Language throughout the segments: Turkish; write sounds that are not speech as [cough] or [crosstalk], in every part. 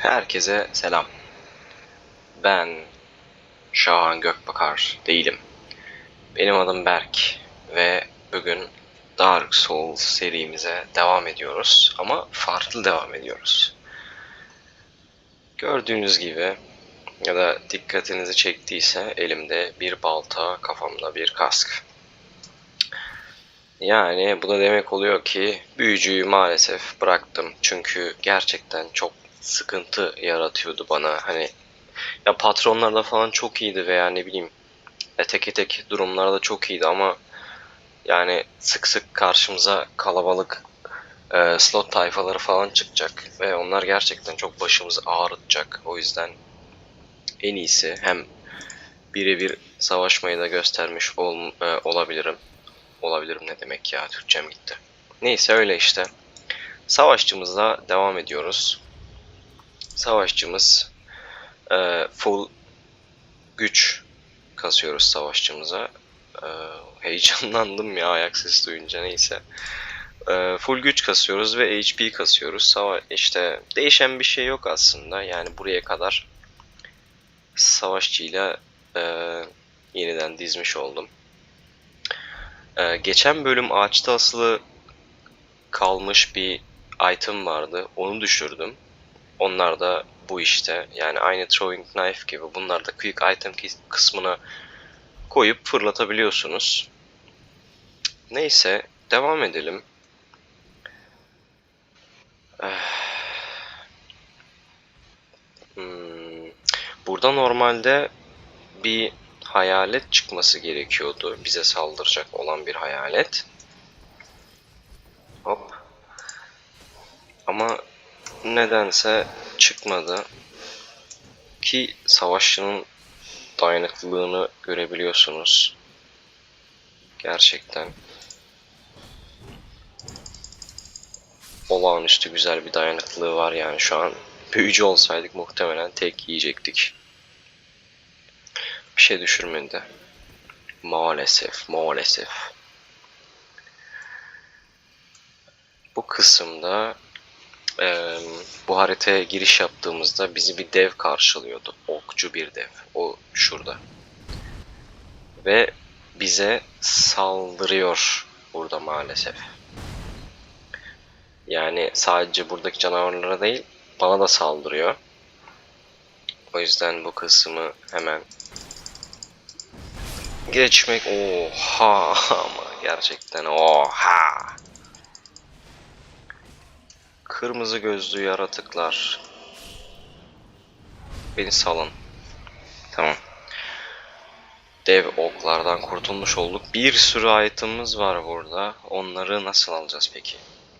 Herkese selam. Ben Şahan Gökbakar değilim. Benim adım Berk ve bugün Dark Souls serimize devam ediyoruz ama farklı devam ediyoruz. Gördüğünüz gibi ya da dikkatinizi çektiyse elimde bir balta, kafamda bir kask. Yani bu da demek oluyor ki büyücüyü maalesef bıraktım. Çünkü gerçekten çok sıkıntı yaratıyordu bana. Hani ya patronlarda falan çok iyiydi veya ne bileyim ya tek tek durumlarda çok iyiydi ama yani sık sık karşımıza kalabalık e, slot tayfaları falan çıkacak ve onlar gerçekten çok başımızı ağrıtacak. O yüzden en iyisi hem birebir savaşmayı da göstermiş ol, e, olabilirim. Olabilirim ne demek ya Türkçem gitti. Neyse öyle işte. Savaşçımızla devam ediyoruz. Savaşçımız e, full güç kasıyoruz savaşçımıza. E, heyecanlandım ya ayak sesi duyunca neyse. E, full güç kasıyoruz ve HP kasıyoruz. Sava işte değişen bir şey yok aslında. Yani buraya kadar savaşçıyla e, yeniden dizmiş oldum. E, geçen bölüm ağaçta asılı kalmış bir item vardı. Onu düşürdüm. Onlar da bu işte. Yani aynı throwing knife gibi. Bunlar da quick item kısmına koyup fırlatabiliyorsunuz. Neyse devam edelim. Hmm, Burada normalde bir hayalet çıkması gerekiyordu. Bize saldıracak olan bir hayalet. Hop. Ama nedense çıkmadı. Ki savaşçının dayanıklılığını görebiliyorsunuz. Gerçekten. Olağanüstü güzel bir dayanıklılığı var yani şu an. Büyücü olsaydık muhtemelen tek yiyecektik. Bir şey düşürmedi. Maalesef, maalesef. Bu kısımda e, bu haritaya giriş yaptığımızda bizi bir dev karşılıyordu. Okçu bir dev. O şurada. Ve bize saldırıyor burada maalesef. Yani sadece buradaki canavarlara değil bana da saldırıyor. O yüzden bu kısmı hemen geçmek oha [laughs] ama gerçekten oha. Kırmızı gözlü yaratıklar. Beni salın. Tamam. Dev oklardan kurtulmuş olduk. Bir sürü item'ımız var burada. Onları nasıl alacağız peki?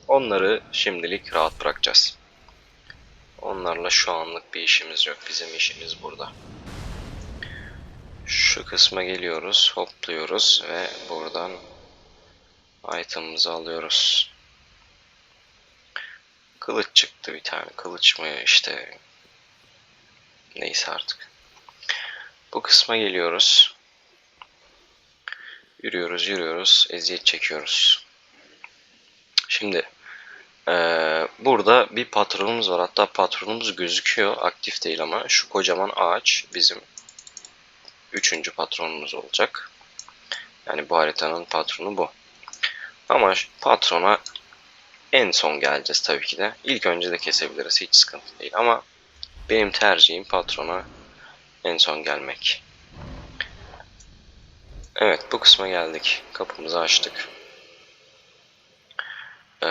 Onları şimdilik rahat bırakacağız. Onlarla şu anlık bir işimiz yok. Bizim işimiz burada. Şu kısma geliyoruz, hopluyoruz ve buradan item'ımızı alıyoruz. Kılıç çıktı bir tane. Kılıç mı işte neyse artık. Bu kısma geliyoruz. Yürüyoruz, yürüyoruz, eziyet çekiyoruz. Şimdi ee, burada bir patronumuz var. Hatta patronumuz gözüküyor. Aktif değil ama şu kocaman ağaç bizim üçüncü patronumuz olacak. Yani bu haritanın patronu bu. Ama patrona en son geleceğiz tabii ki de. İlk önce de kesebiliriz. Hiç sıkıntı değil ama benim tercihim patrona en son gelmek. Evet bu kısma geldik. Kapımızı açtık. Ee,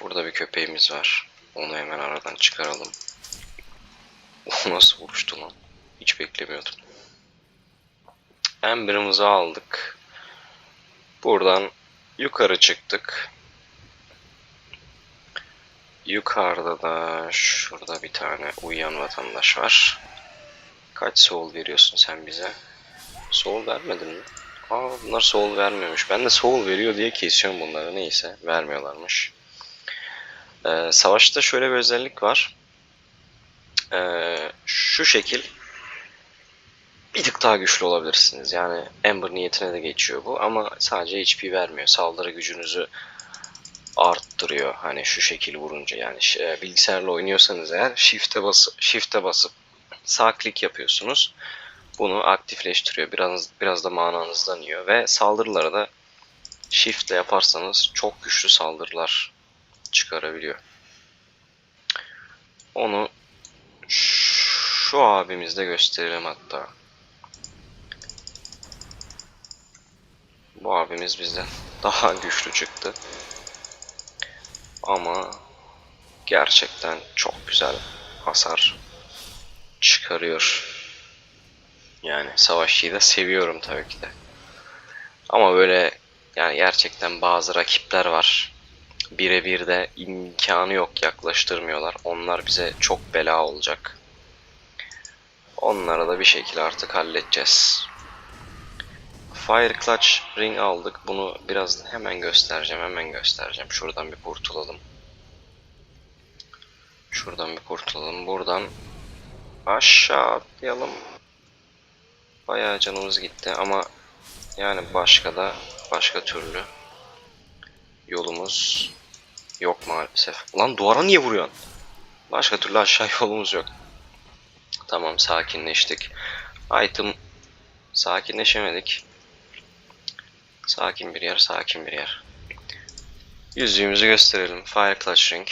burada bir köpeğimiz var. Onu hemen aradan çıkaralım. [laughs] O nasıl vuruştu lan? Hiç beklemiyordum. Ember'ımızı aldık. Buradan yukarı çıktık. Yukarıda da şurada bir tane uyuyan vatandaş var. Kaç soul veriyorsun sen bize? Soul vermedin mi? Aa bunlar soul vermiyormuş. Ben de soul veriyor diye kesiyorum bunları. Neyse vermiyorlarmış. Ee, savaşta şöyle bir özellik var. Ee, şu şekil bir tık daha güçlü olabilirsiniz. Yani Ember niyetine de geçiyor bu ama sadece HP vermiyor. Saldırı gücünüzü arttırıyor. Hani şu şekil vurunca yani e, bilgisayarla oynuyorsanız eğer shift'e basıp shift'e basıp sağ klik yapıyorsunuz. Bunu aktifleştiriyor. Biraz biraz da mananızdan yiyor ve saldırılara da shift'le yaparsanız çok güçlü saldırılar çıkarabiliyor. Onu şu abimizde gösterelim hatta. Bu abimiz bizden daha güçlü çıktı. Ama gerçekten çok güzel hasar çıkarıyor. Yani savaşçıyı da seviyorum tabii ki de. Ama böyle yani gerçekten bazı rakipler var. Birebir de imkanı yok yaklaştırmıyorlar. Onlar bize çok bela olacak. Onlara da bir şekilde artık halledeceğiz. Fire Clutch Ring aldık. Bunu biraz hemen göstereceğim. Hemen göstereceğim. Şuradan bir kurtulalım. Şuradan bir kurtulalım. Buradan aşağı atlayalım. Bayağı canımız gitti ama yani başka da başka türlü yolumuz yok maalesef. Ulan duvara niye vuruyorsun? Başka türlü aşağı [laughs] yolumuz yok. Tamam sakinleştik. Item sakinleşemedik. Sakin bir yer, sakin bir yer. Yüzüğümüzü gösterelim. Fire Clutch Ring.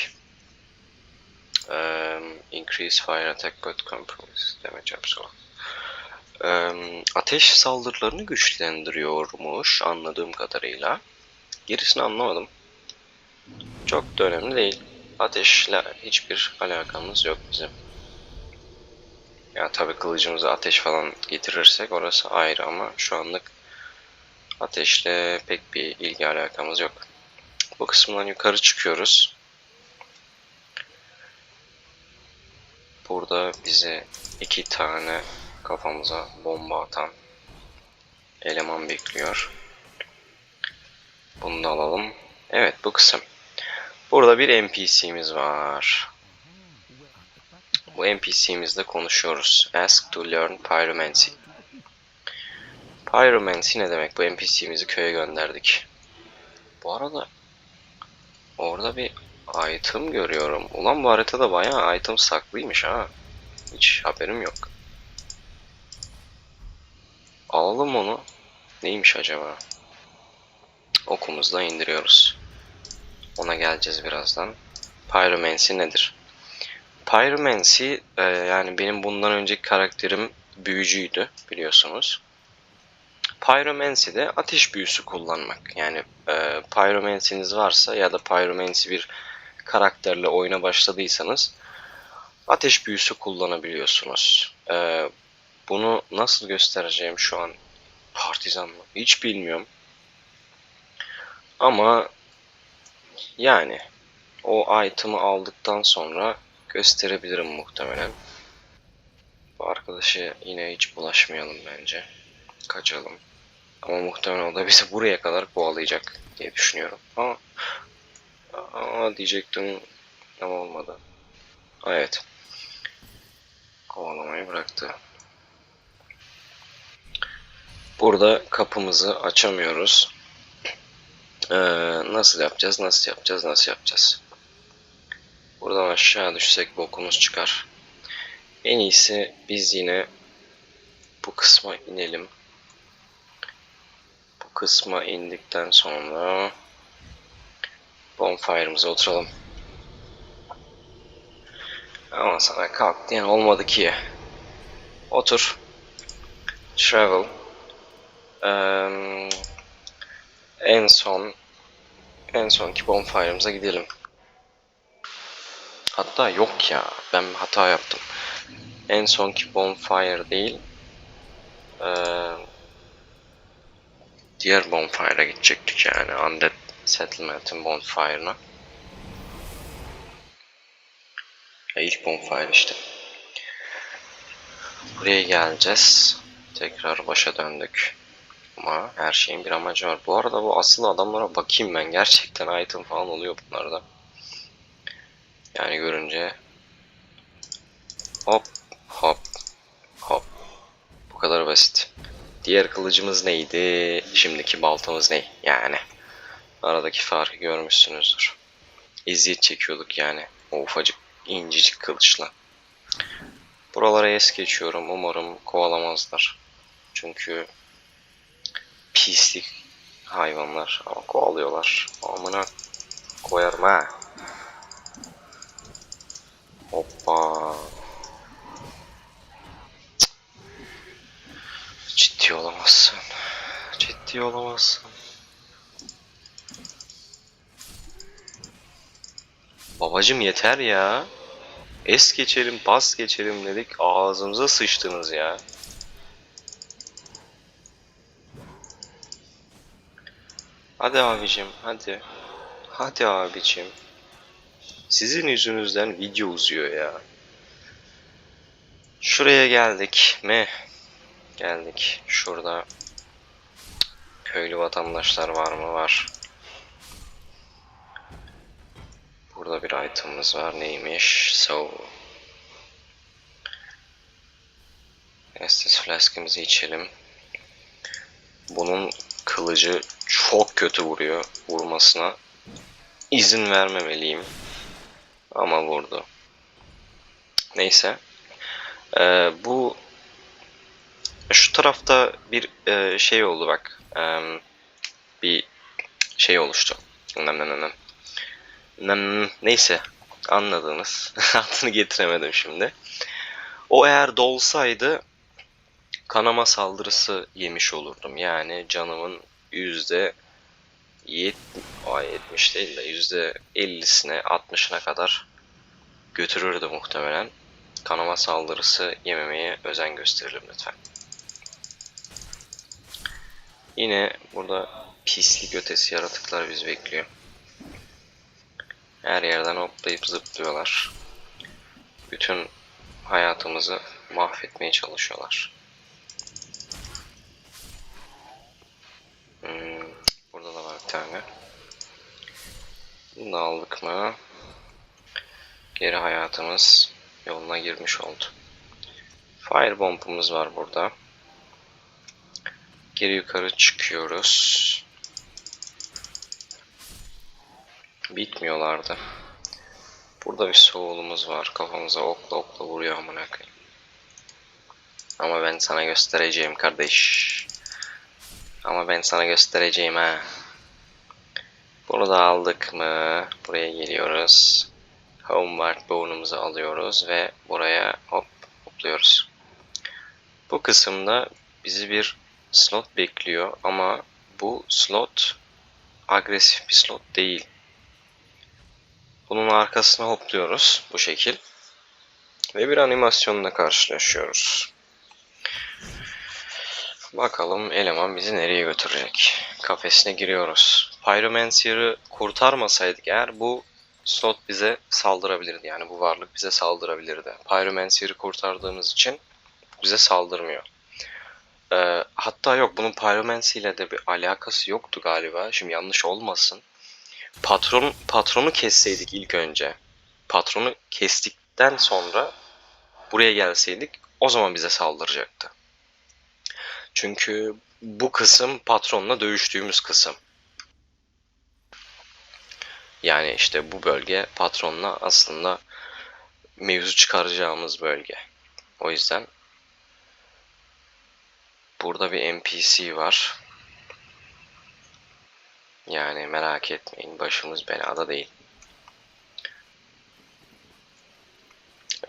Um, increase fire attack but compromise damage absorb. Um, ateş saldırılarını güçlendiriyormuş anladığım kadarıyla. Gerisini anlamadım. Çok da önemli değil. Ateşle hiçbir alakamız yok bizim. Ya tabi kılıcımıza ateş falan getirirsek orası ayrı ama şu anlık ateşle pek bir ilgi alakamız yok. Bu kısımdan yukarı çıkıyoruz. Burada bize iki tane kafamıza bomba atan eleman bekliyor. Bunu da alalım. Evet bu kısım. Burada bir NPC'miz var. Bu NPC'mizle konuşuyoruz. Ask to learn pyromancy. Pyromancy ne demek? Bu NPC'mizi köye gönderdik. Bu arada orada bir item görüyorum. Ulan bu haritada bayağı item saklıymış ha. Hiç haberim yok. Alalım onu. Neymiş acaba? Okumuzda indiriyoruz. Ona geleceğiz birazdan. Pyromancy nedir? Pyromancy e, yani benim bundan önceki karakterim büyücüydü biliyorsunuz. Pyromancy de ateş büyüsü kullanmak. Yani e, Pyromancy'niz varsa ya da Pyromancy bir karakterle oyuna başladıysanız ateş büyüsü kullanabiliyorsunuz. E, bunu nasıl göstereceğim şu an partizan mı? Hiç bilmiyorum. Ama yani o item'ı aldıktan sonra gösterebilirim muhtemelen. Bu arkadaşı yine hiç bulaşmayalım bence. Kaçalım. Ama muhtemelen o da bizi buraya kadar kovalayacak diye düşünüyorum. Ama, ama diyecektim ama olmadı. Evet. Kovalamayı bıraktı. Burada kapımızı açamıyoruz. Ee, nasıl yapacağız? Nasıl yapacağız? Nasıl yapacağız? Buradan aşağı düşsek bokumuz çıkar. En iyisi biz yine bu kısma inelim. Kısma indikten sonra bonfire'ımıza oturalım. Ama sana kalk diyen olmadı ki. Otur. Travel. Eee, en son en sonki bonfire'ımıza gidelim. Hatta yok ya. Ben hata yaptım. En sonki bonfire değil. Eee diğer bonfire'a gidecektik yani. Undead Settlement'in bonfire'ına. Ya ilk bonfire işte. Buraya geleceğiz. Tekrar başa döndük. Ama her şeyin bir amacı var. Bu arada bu asıl adamlara bakayım ben. Gerçekten item falan oluyor bunlarda. Yani görünce hop hop hop. Bu kadar basit. Diğer kılıcımız neydi? Şimdiki baltamız ne? Yani aradaki farkı görmüşsünüzdür. eziyet çekiyorduk yani. O ufacık incecik kılıçla. Buralara es geçiyorum. Umarım kovalamazlar. Çünkü pislik hayvanlar. Ama kovalıyorlar. Amına koyarım ha. Hoppa. Cık. Ciddi olamazsın. Ciddi olamazsın. Babacım yeter ya. Es geçelim, pas geçelim dedik. Ağzımıza sıçtınız ya. Hadi abicim, hadi. Hadi abicim. Sizin yüzünüzden video uzuyor ya. Şuraya geldik mi? Geldik. Şurada köylü vatandaşlar var mı? Var. Burada bir item'ımız var. Neymiş? So. Estes flask'ımızı içelim. Bunun kılıcı çok kötü vuruyor vurmasına. İzin vermemeliyim. Ama vurdu. Neyse. Ee, bu şu tarafta bir e, şey oldu bak. Em, bir şey oluştu. Nem nem nem nem. Neyse anladınız. [laughs] Adını getiremedim şimdi. O eğer dolsaydı kanama saldırısı yemiş olurdum. Yani canımın yüzde yet- ay, 70 değil de yüzde 50'sine 60'ına kadar götürürdü muhtemelen. Kanama saldırısı yememeye özen gösterelim lütfen. Yine burada pislik ötesi yaratıklar bizi bekliyor. Her yerden hoplayıp zıplıyorlar. Bütün hayatımızı mahvetmeye çalışıyorlar. Hmm, burada da var bir tane. Bunu da aldık mı? Geri hayatımız yoluna girmiş oldu. Firebomb'umuz var burada. Geri yukarı çıkıyoruz. Bitmiyorlardı. Burada bir soğulumuz var. Kafamıza okla okla vuruyor amına koyayım. Ama ben sana göstereceğim kardeş. Ama ben sana göstereceğim ha. Bunu da aldık mı? Buraya geliyoruz. Homeward bone'umuzu alıyoruz ve buraya hop hopluyoruz. Bu kısımda bizi bir slot bekliyor ama bu slot agresif bir slot değil. Bunun arkasına hopluyoruz bu şekil. Ve bir animasyonla karşılaşıyoruz. Bakalım eleman bizi nereye götürecek. Kafesine giriyoruz. Pyromancer'ı kurtarmasaydık eğer bu slot bize saldırabilirdi. Yani bu varlık bize saldırabilirdi. Pyromancer'ı kurtardığımız için bize saldırmıyor. Ee, hatta yok bunun Pyromancy ile de bir alakası yoktu galiba. Şimdi yanlış olmasın. Patron patronu kesseydik ilk önce. Patronu kestikten sonra buraya gelseydik o zaman bize saldıracaktı. Çünkü bu kısım patronla dövüştüğümüz kısım. Yani işte bu bölge patronla aslında mevzu çıkaracağımız bölge. O yüzden burada bir NPC var. Yani merak etmeyin başımız belada değil.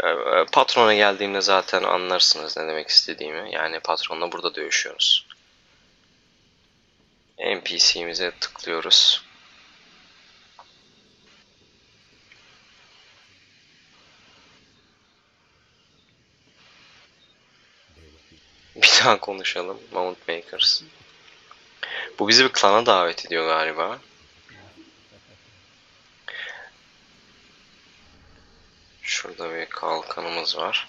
Ee, Patrona geldiğimde zaten anlarsınız ne demek istediğimi. Yani patronla burada dövüşüyoruz. NPC'mize tıklıyoruz. [laughs] Bir daha konuşalım. Mount Makers. Bu bizi bir klana davet ediyor galiba. Şurada bir kalkanımız var.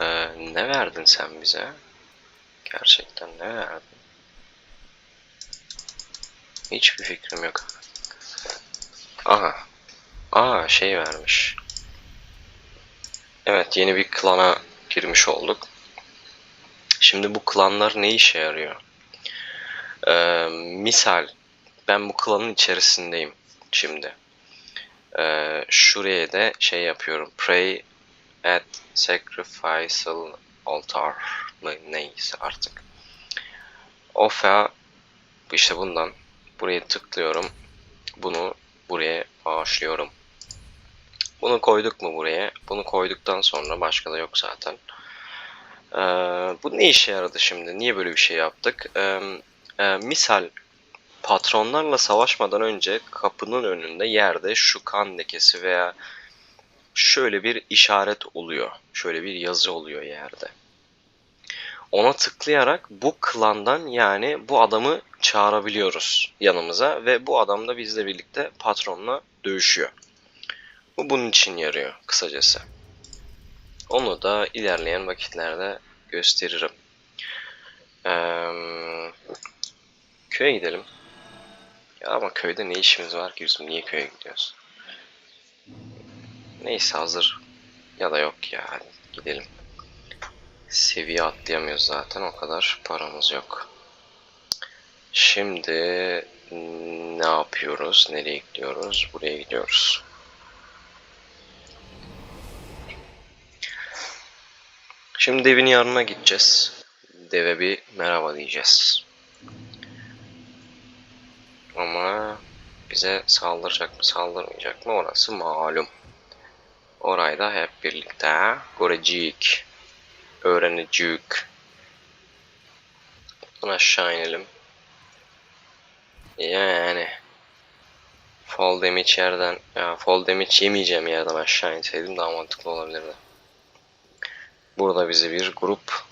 Ee, ne verdin sen bize? Gerçekten ne verdin? Hiçbir fikrim yok. Aha. Aa şey vermiş. Evet yeni bir klana girmiş olduk. Şimdi bu klanlar ne işe yarıyor? Ee, misal ben bu klanın içerisindeyim şimdi. Ee, şuraya da şey yapıyorum. Pray at sacrificial altar mı neyse artık. Ofa işte bundan buraya tıklıyorum. Bunu buraya bağışlıyorum. Bunu koyduk mu buraya? Bunu koyduktan sonra başka da yok zaten. Ee, bu ne işe yaradı şimdi? Niye böyle bir şey yaptık? Ee, e, misal patronlarla savaşmadan önce kapının önünde yerde şu kan lekesi veya şöyle bir işaret oluyor. Şöyle bir yazı oluyor yerde. Ona tıklayarak bu klandan yani bu adamı çağırabiliyoruz yanımıza ve bu adam da bizle birlikte patronla dövüşüyor. Bu bunun için yarıyor kısacası. Onu da ilerleyen vakitlerde gösteririm. Ee, köye gidelim. Ya ama köyde ne işimiz var ki bizim? Niye köye gidiyoruz? Neyse hazır. Ya da yok ya. Hadi gidelim. Seviye atlayamıyoruz zaten. O kadar paramız yok. Şimdi ne yapıyoruz? Nereye gidiyoruz? Buraya gidiyoruz. Şimdi devin yanına gideceğiz. Deve bir merhaba diyeceğiz. Ama bize saldıracak mı saldırmayacak mı orası malum. Orayı da hep birlikte görecek. Öğrenecek. Buradan aşağı inelim. Yani fall damage yerden ya fall damage yemeyeceğim yerden aşağı inseydim daha mantıklı olabilirdi. Burada bizi bir grup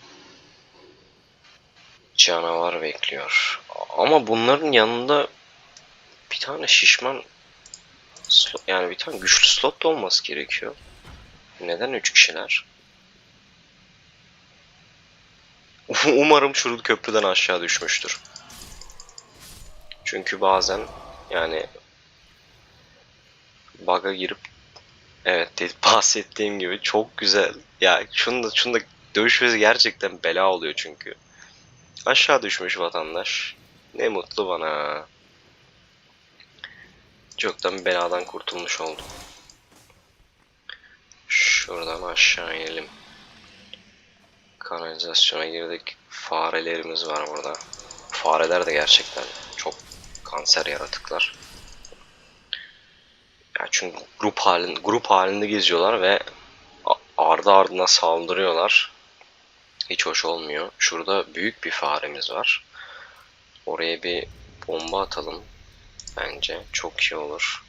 canavar bekliyor. Ama bunların yanında bir tane şişman slot, yani bir tane güçlü slot da olması gerekiyor. Neden üç kişiler? [laughs] Umarım şu köprüden aşağı düşmüştür. Çünkü bazen yani bug'a girip evet bahsettiğim gibi çok güzel. Ya şunu da şunu da dövüşmesi gerçekten bela oluyor çünkü. Aşağı düşmüş vatandaş. Ne mutlu bana. Çoktan beladan kurtulmuş oldum. Şuradan aşağı inelim. Kanalizasyona girdik. Farelerimiz var burada. Fareler de gerçekten çok kanser yaratıklar. Ya çünkü grup halin grup halinde geziyorlar ve ardı ardına saldırıyorlar. Hiç hoş olmuyor. Şurada büyük bir faremiz var. Oraya bir bomba atalım. Bence çok iyi olur.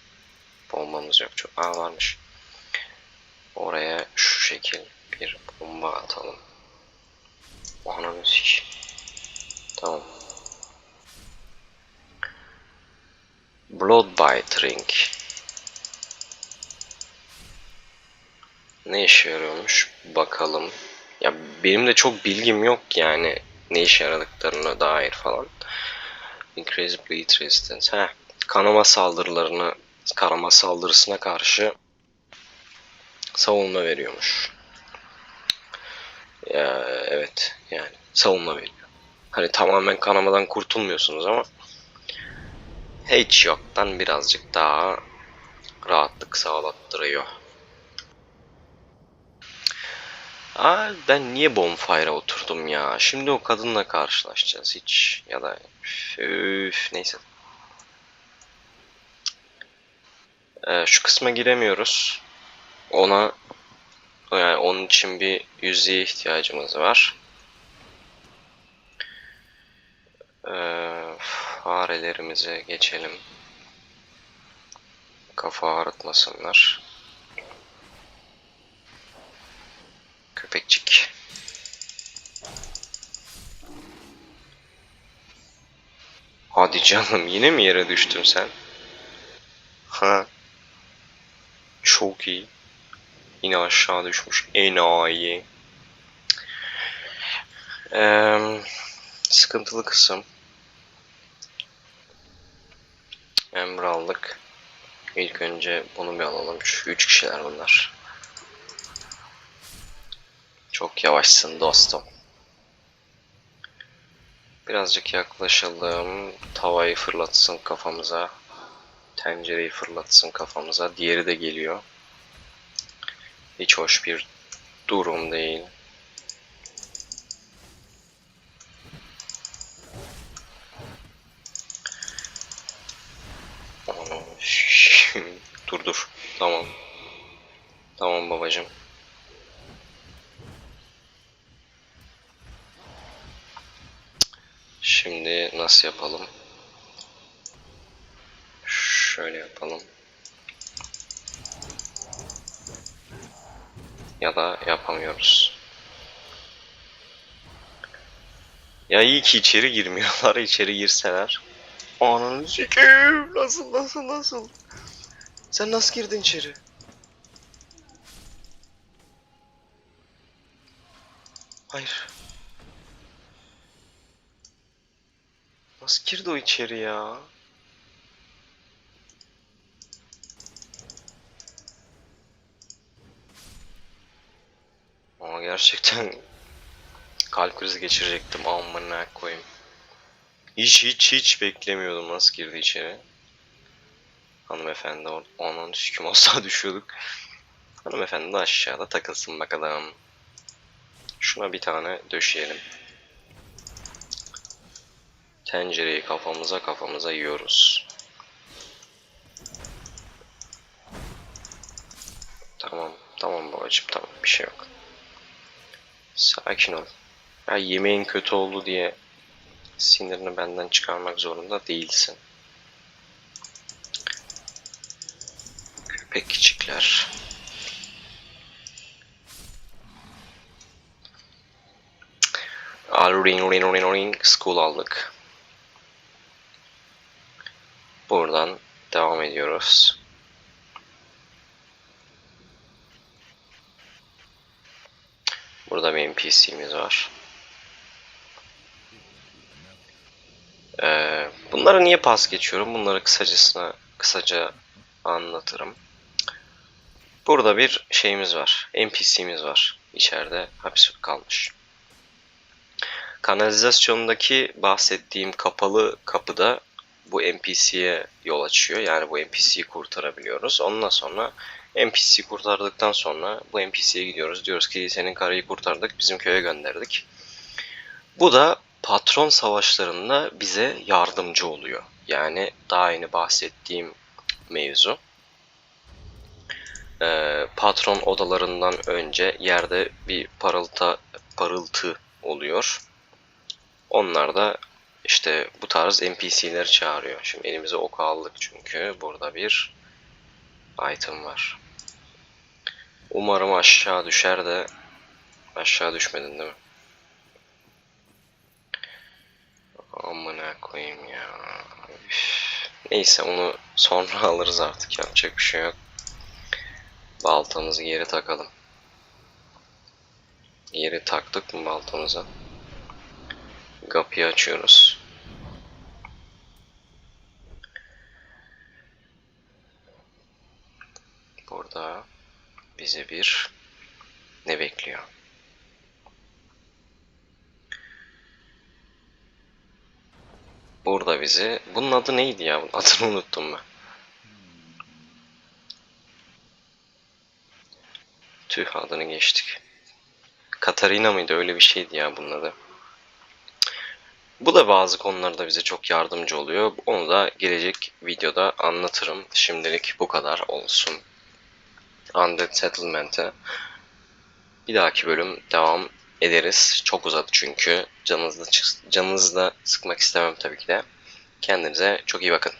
Bombamız yok. Çok... Aa varmış. Oraya şu şekil bir bomba atalım. Ana müzik. Tamam. Bloodbite Ring. Ne işe yarıyormuş? Bakalım. Ya benim de çok bilgim yok yani ne işe yaradıklarına dair falan. Increase bleed resistance. Heh. Kanama saldırılarını, kanama saldırısına karşı savunma veriyormuş. Ya, evet yani savunma veriyor. Hani tamamen kanamadan kurtulmuyorsunuz ama hiç yoktan birazcık daha rahatlık sağlattırıyor. Aa, ben niye bonfire'a oturdum ya? Şimdi o kadınla karşılaşacağız hiç ya da üf, neyse. Ee, şu kısma giremiyoruz. Ona yani onun için bir yüzeye ihtiyacımız var. Ee, farelerimize geçelim. Kafa ağrıtmasınlar. Köpekçik. Hadi canım yine mi yere düştün sen? Ha. Çok iyi. Yine aşağı düşmüş. Enayi. Ee, sıkıntılı kısım. Emre aldık. İlk önce bunu bir alalım. Şu üç kişiler bunlar. Çok yavaşsın dostum. Birazcık yaklaşalım. Tavayı fırlatsın kafamıza. Tencereyi fırlatsın kafamıza. Diğeri de geliyor. Hiç hoş bir durum değil. Dur dur. Tamam. Tamam babacım. Şimdi nasıl yapalım? Şöyle yapalım. Ya da yapamıyoruz. Ya iyi ki içeri girmiyorlar. [laughs] içeri girseler. Ananı sikeyim. Nasıl nasıl nasıl? Sen nasıl girdin içeri? Hayır. Nasıl girdi o içeri ya? Ama gerçekten kalp krizi geçirecektim amına koyayım. Hiç hiç hiç beklemiyordum nasıl girdi içeri. Hanımefendi or onun sikim asla düşüyorduk. Hanımefendi de aşağıda takılsın bakalım. Şuna bir tane döşeyelim. Tencereyi kafamıza kafamıza yiyoruz. Tamam, tamam babacım tamam bir şey yok. Sakin ol. Ya yemeğin kötü oldu diye sinirini benden çıkarmak zorunda değilsin. Köpekçikler. Al ring ring ring ring school aldık. Buradan devam ediyoruz. Burada bir NPC'miz var. Ee, bunları niye pas geçiyorum? Bunları kısacasına kısaca anlatırım. Burada bir şeyimiz var. NPC'miz var. İçeride hapis kalmış. Kanalizasyondaki bahsettiğim kapalı kapıda bu NPC'ye yol açıyor. Yani bu NPC'yi kurtarabiliyoruz. Ondan sonra NPC'yi kurtardıktan sonra bu NPC'ye gidiyoruz. Diyoruz ki senin karıyı kurtardık, bizim köye gönderdik. Bu da patron savaşlarında bize yardımcı oluyor. Yani daha yeni bahsettiğim mevzu. Ee, patron odalarından önce yerde bir parıltı parıltı oluyor. Onlar da işte bu tarz NPC'leri çağırıyor. Şimdi elimize ok aldık çünkü burada bir item var. Umarım aşağı düşer de aşağı düşmedin değil mi? Amına koyayım ya. Üf. Neyse onu sonra [laughs] alırız artık yapacak bir şey yok. Baltamızı geri takalım. Geri taktık mı baltamızı? Kapıyı açıyoruz. Burada bizi bir ne bekliyor? Burada bizi bunun adı neydi ya? Adını unuttum ben. Tüh adını geçtik. Katarina mıydı? Öyle bir şeydi ya bunun adı. Bu da bazı konularda bize çok yardımcı oluyor. Onu da gelecek videoda anlatırım. Şimdilik bu kadar olsun. Undead Settlement'e bir dahaki bölüm devam ederiz. Çok uzadı çünkü. Canınızı canınızı da sıkmak istemem tabii ki de. Kendinize çok iyi bakın.